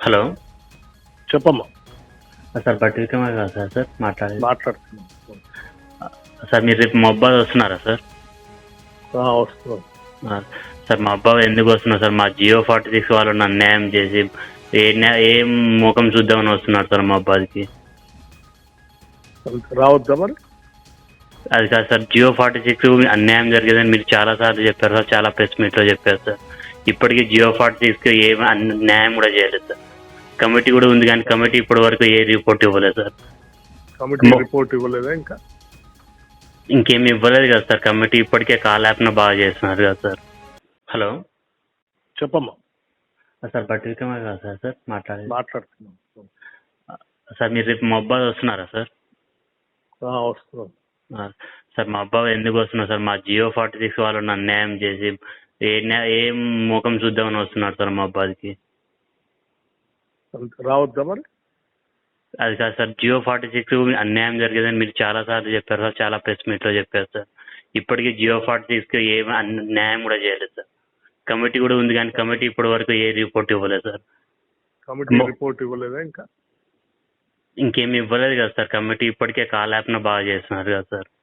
Hello. చెప్పమ్మా. Sir బట్టి విక్రమార్ గారు సార్ సార్ మాట్లాడేది. మాట్లాడుతున్నాం సార్ మీరు రేపు మొబ్బాద్ వస్తున్నారా సార్? ఆ, వస్తున్నాం ఆ, సార్ మా అబ్బాయి ఎందుకు వస్తున్నారు సార్? మా జియో ఫార్టీ సిక్స్ వాళ్ళు నన్ను అన్యాయం చేసి ఏ ఏ ముఖం చూద్దామని వస్తున్నారు సార్ మా అబ్బాయికి? రావద్దా మరి? అది కాదు సార్ జియో ఫార్టీ సిక్స్ అన్యాయం జరిగేదని మీరు చాలా సార్లు చెప్పారు సార్ చాలా ప్రెస్ మీట్లో చెప్పారు సార్. ఇప్పటికీ జియో ఫార్టీ సిక్స్కి ఏ అన్- న్యాయం కూడా చేయలేదు సార్. కమిటీ కూడా ఉంది కానీ కమిటీ ఇప్పటి వరకు ఏ రిపోర్ట్ ఇవ్వలేదు సార్. కమిటీ మొ- రిపోర్ట్ ఇవ్వలేదా ఇంకా? ఇంకేం ఇవ్వలేదు కదా సార్. కమిటీ ఇప్పటికే కాల్ యాప్ను బాగా చేస్తున్నారు కదా సార్. హలో? చెప్పమ్మా. సార్ బట్టి విక్రమార్ గారు సార్ సార్ మాట్లాడేది. మాట్లాడుతున్నాం. సార్ మీరు రేపు మొబ్బాద్ వస్తున్నారా సార్? వస్తున్నాం. సార్ మా అబ్బాయి ఎందుకు వస్తున్నారు సార్? మా జియో ఫార్టీ సిక్స్ వాళ్ళు అన్యాయం చేసి ఏ ఏ ముఖం చూద్దామని వస్తున్నారు సార్ మా అబ్బాయికి రావద్దా మరి? అది కాదు సార్. జియో ఫార్టీ సిక్స్ అన్యాయం జరిగేదని మీరు చాలా సార్లు చెప్పారు సార్. చాలా ప్రెస్ మీట్లో చెప్పారు సార్. ఇప్పటికీ జియో ఫార్టీ సిక్స్కి ఏ న్యాయం కూడా చేయలేదు సార్. కమిటీ కూడా ఉంది కానీ కమిటీ ఇప్పటి వరకు ఏ రిపోర్ట్ ఇవ్వలేదు సార్. కమిటీ రిపోర్ట్ ఇవ్వలేదా ఇంకా? ఇంకేం ఇవ్వలేదు కదా సార్. కమిటీ ఇప్పటికే కాల్ యాప్ను బాగా చేస్తున్నారు కదా సార్.